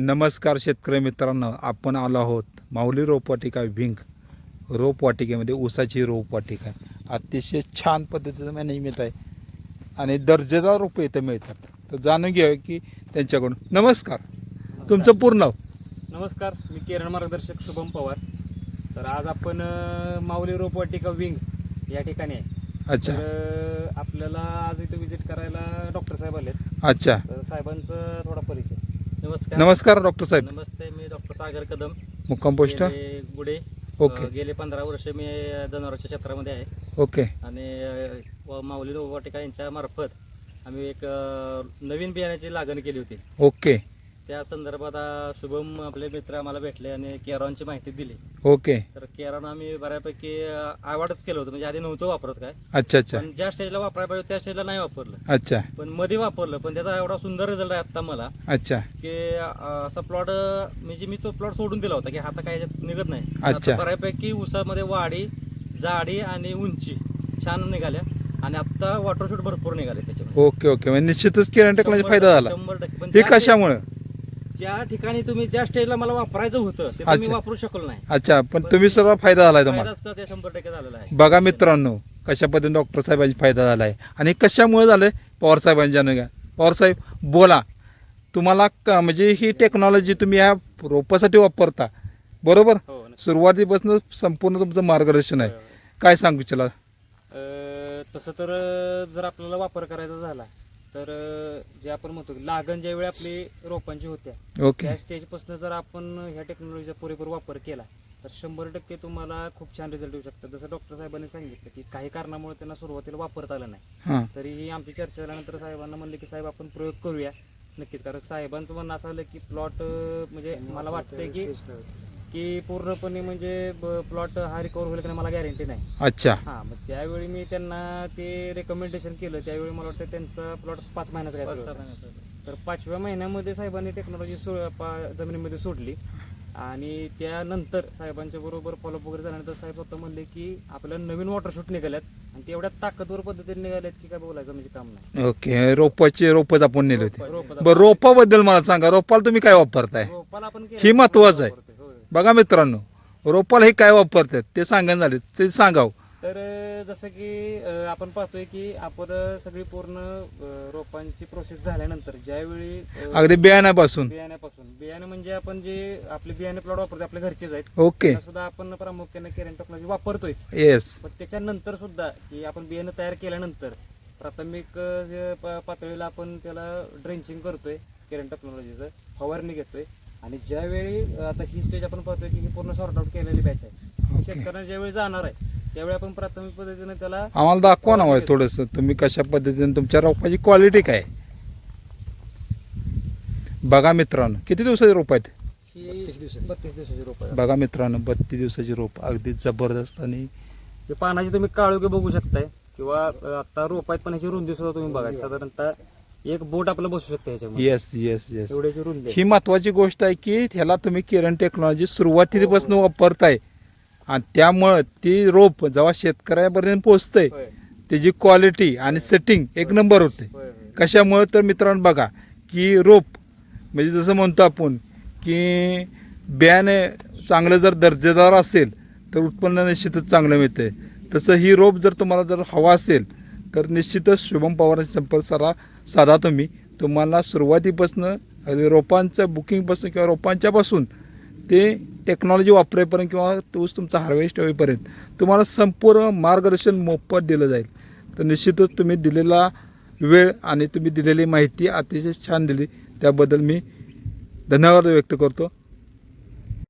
नमस्कार शेतकरी मित्रांनो आपण आलो आहोत माऊली रोपवाटिका विंग रोपवाटिकेमध्ये ऊसाची रोपवाटिका. अतिशय छान पद्धतीचं मॅनेजमेंट आहे आणि दर्जेदार रोपं इथं मिळतात. तर जाणून घ्या की त्यांच्याकडून. नमस्कार. तुमचं पूर्ण नाव? नमस्कार मी केरळ मार्गदर्शक शुभम पवार. तर आज आपण अ, माऊली रोपवाटिका विंग या ठिकाणी आहे. अच्छा. तर आपल्याला आज इथं विजिट करायला डॉक्टर साहेब आलेत. अच्छा. तर साहेबांचं थोडा परिचय. नमस्कार. नमस्कार डॉक्टर साहेब. नमस्ते मी डॉक्टर सागर कदम. मुक्काम पोस्ट. गेले गुडे ओके. अ, गेले पंधरा वर्ष मी जनावरांच्या क्षेत्रामध्ये आहे. ओके. आणि अ, व माऊली रोबोटिका यांच्या मार्फत आम्ही एक अ, नवीन बियाण्याची लागण केली होती. ओके. त्या संदर्भात शुभम आपले मित्र आम्हाला भेटले आणि केरॉनची माहिती दिली. ओके. तर केरॉन आम्ही बऱ्यापैकी आवडच केलं होतं. म्हणजे आधी नव्हतं वापरत काय. अच्छा अच्छा. पण ज्या स्टेजला वापरायला पाहिजे त्या स्टेजला नाही वापरलं. अच्छा. पण मध्ये वापरलं पण त्याचा एवढा सुंदर रिझल्ट आहे आता मला. अच्छा. की अं, असा प्लॉट म्हणजे मी तो प्लॉट सोडून दिला होता की आता काय निघत नाही. अच्छा. आता बऱ्यापैकी ऊसामध्ये वाढी जाडी आणि उंची छान निघाल्या. आणि आता वॉटरशूट भरपूर निघाले त्याच्यामध्ये. Okay okay. म्हणजे निश्चितच किरण शंभर फायदा झाला. शंभर टक्के. पण हे कशामुळं? ज्या ठिकाणी तुम्ही ज्या स्टेजला मला वापरायचं होतं ते अच्छा. तुम्ही वापरू शकलो नाही. अच्छा पण तुम्ही सर्व फायदा झालाय तुम्हाला. फायदाच का ते शंभर टक्के झालेला आहे. बघा मित्रांनो कशा पद्धतीने डॉक्टर साहेबांचा फायदा झाला आहे आणि कशामुळे झालं पवार साहेबांच्या घ्या. पवार साहेब बोला. तुम्हाला क- म्हणजे ही टेक्नॉलॉजी तुम्ही या रोपासाठी वापरता. बरोबर? हो नक्की. सुरुवातीपासून संपूर्ण तुमचं मार्गदर्शन आहे. काय सांगू इच्छिला? अ, तसं तर अ, जर आपल्याला वापर करायचा झाला तर जे आपण म्हणतो की लागण ज्यावेळी आपली रोपांची होत्या ओके. त्या स्टेजपासून जर आपण ह्या टेक्नॉलॉजीचा पुरेपूर वापर केला तर शंभर टक्के तुम्हाला खूप छान रिझल्ट येऊ शकतात जसं डॉक्टर साहेबांनी सांगितलं की काही कारणामुळे त्यांना सुरुवातीला वापरता आलं नाही. हां. तरीही आमची चर्चा झाल्यानंतर साहेबांना म्हणले की साहेब आपण प्रयोग करूया. नक्कीच कारण साहेबांचं म्हणणं असं आलं की प्लॉट म्हणजे मला वाटतंय की की पूर्णपणे म्हणजे प्लॉट हा रिकवर होईल का नाही मला गॅरंटी नाही. अच्छा. हां मग त्यावेळी मी त्यांना ते रेकमेंडेशन केलं. त्यावेळी मला वाटतं त्यांचा प्लॉट पाच महिन्याचा पाच काय सहा महिन्याचं. तर पाचव्या महिन्यामध्ये साहेबांनी टेक्नॉलॉजी सो पा- जमिनीमध्ये सोडली. आणि त्यानंतर साहेबांच्या बरोबर फॉलोअप वगैरे झाल्यानंतर साहेब स्वतः म्हणले की आपल्याला नवीन वॉटर शूट निघाल्यात आणि ते एवढ्या ताकदवर पद्धतीने निघाल्यात की काय बोलायचं म्हणजे काम नाही. ओके रोपाचे रोपच आपण नेले होते. रोपाचं- बरं रोपाबद्दल मला सांगा. रोपाला तुम्ही काय वापरताय? रोपाला आपण केलं- ही महत्वाचं आहे. वापरतोय. बघा मित्रांनो रोपाला हे काय वापरतात ते सांगायला झाले ते सांगाव. तर जसं की आपण पाहतोय की आपण सगळी पूर्ण रोपांची प्रोसेस झाल्यानंतर ज्यावेळी अगदी बियाण्यापासून. बियाण्यापासून. बियाणे म्हणजे आपण जे आपले बियाणे प्लॉट वापरतो आपले घरचेच आहेत. ओके. सुद्धा आपण प्रामुख्याने केरन टेक्नॉलॉजी वापरतोयच. येस पण त्याच्यानंतर सुद्धा की आपण बियाणं तयार केल्यानंतर प्राथमिक पातळीला आपण त्याला ड्रेंचिंग करतोय केरन टेक्नॉलॉजीचं फवारणी घेतोय. आणि ज्यावेळी आता ही स्टेज आपण पाहतोय की ही पूर्ण सॉर्ट आउट केलेली बॅच आहे. शेतकऱ्यांना ज्यावेळी जाणार आहे त्यावेळी आपण प्राथमिक पद्धतीने त्याला आम्हाला दाखवा ना थोडंसं तुम्ही कशा पद्धतीने तुमच्या रोपाची क्वालिटी काय? बघा मित्रांनो किती दिवसाची रोप आहेत? बत्तीस दिवसाची. रोप बघा मित्रांनो बत्तीस दिवसाची रोप अगदी जबरदस्त आणि हे पानाची तुम्ही काळोखी बघू शकताय किंवा आता रोप आहेत पण ह्याची रुंदी सुद्धा तुम्ही बघा साधारणतः एक बोट आपलं बसू शकतं येस येस येस एवढ्याची रुंदी आहे. ही महत्वाची गोष्ट आहे की ह्याला तुम्ही किरण टेक्नॉलॉजी सुरुवातीपासून वापरताय. आणि त्यामुळं ती रोप जेव्हा शेतकऱ्यापर्यंत पोहोचतंय होय, त्याची क्वालिटी आणि सेटिंग एक नंबर होते. होय, होय. कशामुळं तर मित्रांनो बघा की रोप म्हणजे जसं म्हणतो आपण की बियाणे चांगलं जर दर्जेदार असेल तर उत्पन्न निश्चितच चांगलं मिळते तसं ही रोप जर तुम्हाला जर हवा असेल तर निश्चितच शुभम पवारांशी संपर्क साधा साधा तुम्ही. तुम्हाला सुरुवातीपासून रोपांचं बुकिंगपासून किंवा रोपांच्यापासून ते टेक्नॉलॉजी वापरेपर्यंत किंवा तोच तुमचा हार्वेस्ट होईपर्यंत तुम्हाला संपूर्ण मार्गदर्शन मोफत दिलं जाईल. तर निश्चितच तुम्ही दिलेला वेळ आणि तुम्ही दिलेली माहिती अतिशय छान दिली. त्याबद्दल मी धन्यवाद व्यक्त करतो.